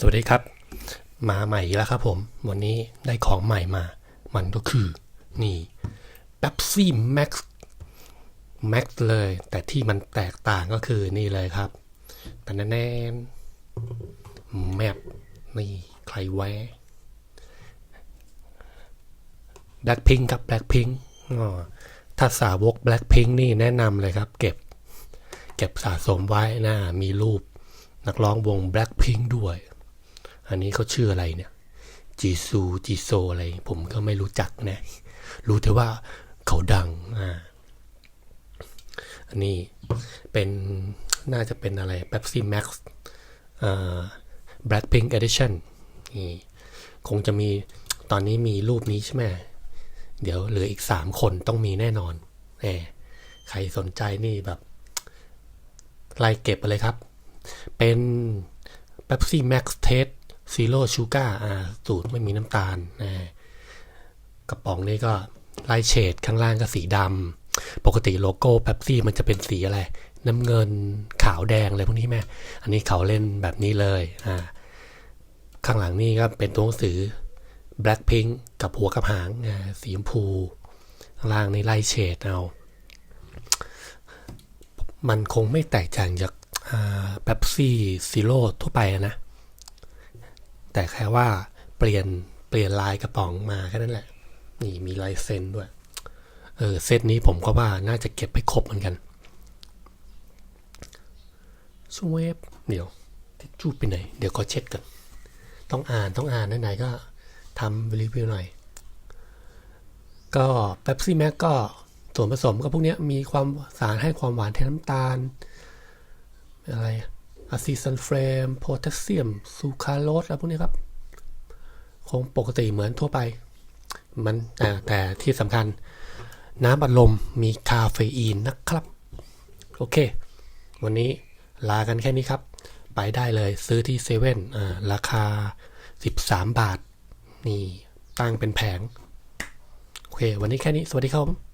สวัสดีครับ มาใหม่แล้วครับผม วันนี้ได้ของใหม่มา มันก็คือ นี่ Pepsi Max Max เลย แต่ที่มันแตกต่างก็คือนี่เลยครับแต่แน่นแมปนี่ใครแวะ Blackpink ครับ Blackpink อ๋อถ้าสาวก Blackpink นี่แนะนำเลยครับ เก็บ เก็บสะสมไว้นะมีรูปนักร้องวง Blackpink ด้วย อันนี้เขาชื่ออะไรเนี่ย จีซูจีโซอะไร ผมก็ไม่รู้จักนะ รู้แต่ว่าเขาดังอ่าอันนี้เป็นน่าจะเป็นอะไร Pepsi Max อ่า Blackpink Edition นี่คงจะมีตอนนี้มีรูปนี้ใช่ไหมเดี๋ยวเหลืออีกสามคนต้องมีแน่นอนแหมใครสนใจนี่แบบไล่เก็บไปเลยครับ เป็น Pepsi Max Taste Zero Sugar อ่าสูตรไม่มีน้ำตาลนะกระป๋องนี้ก็ลายเฉดข้างล่างก็สีดำปกติโลโก้ Pepsi มันจะเป็นสีอะไร น้ำเงินขาวแดงอะไรพวกนี้แม่อันนี้เขาเล่นแบบนี้เลยอ่าข้างหลังนี่ก็เป็นตัวหนังสือ Blackpink กับหัวกับหางสีชมพู ข้างล่างนี่ไล่เฉดเอา มันคงไม่แตกต่างจากเป๊ปซี่ซีโร่ทั่วไปนะ แต่แค่ว่าเปลี่ยนเปลี่ยนลายกระป๋องมาแค่นั้นแหละ นี่มีลายเซ็นด้วย เออเซตนี้ผมก็ว่าน่าจะเก็บไปครบเหมือนกันสเวฟเดี๋ยวทิชชู่ไปไหน เดี๋ยวก็เช็ดกัน ต้องอ่านต้องอ่านไหนๆก็ทำรีวิวหน่อย ก็เป๊ปซี่แม็กก็ส่วนผสมก็พวกนี้มีความสารให้ความหวานแทนน้ำตาล อะไร อะซิซันเฟรมโพแทสเซียมซูคราโรสอะไรพวกนี้ครับ คงปกติเหมือนทั่วไปมันแต่ที่สำคัญ น้ำอัดลมมีคาเฟอีนนะครับ โอเค วันนี้ลากันแค่นี้ครับ ไปได้เลยซื้อที่เซเว่นอ่าราคา 13 บาท นี่ตั้งเป็นแผง โอเค วันนี้แค่นี้ สวัสดีครับ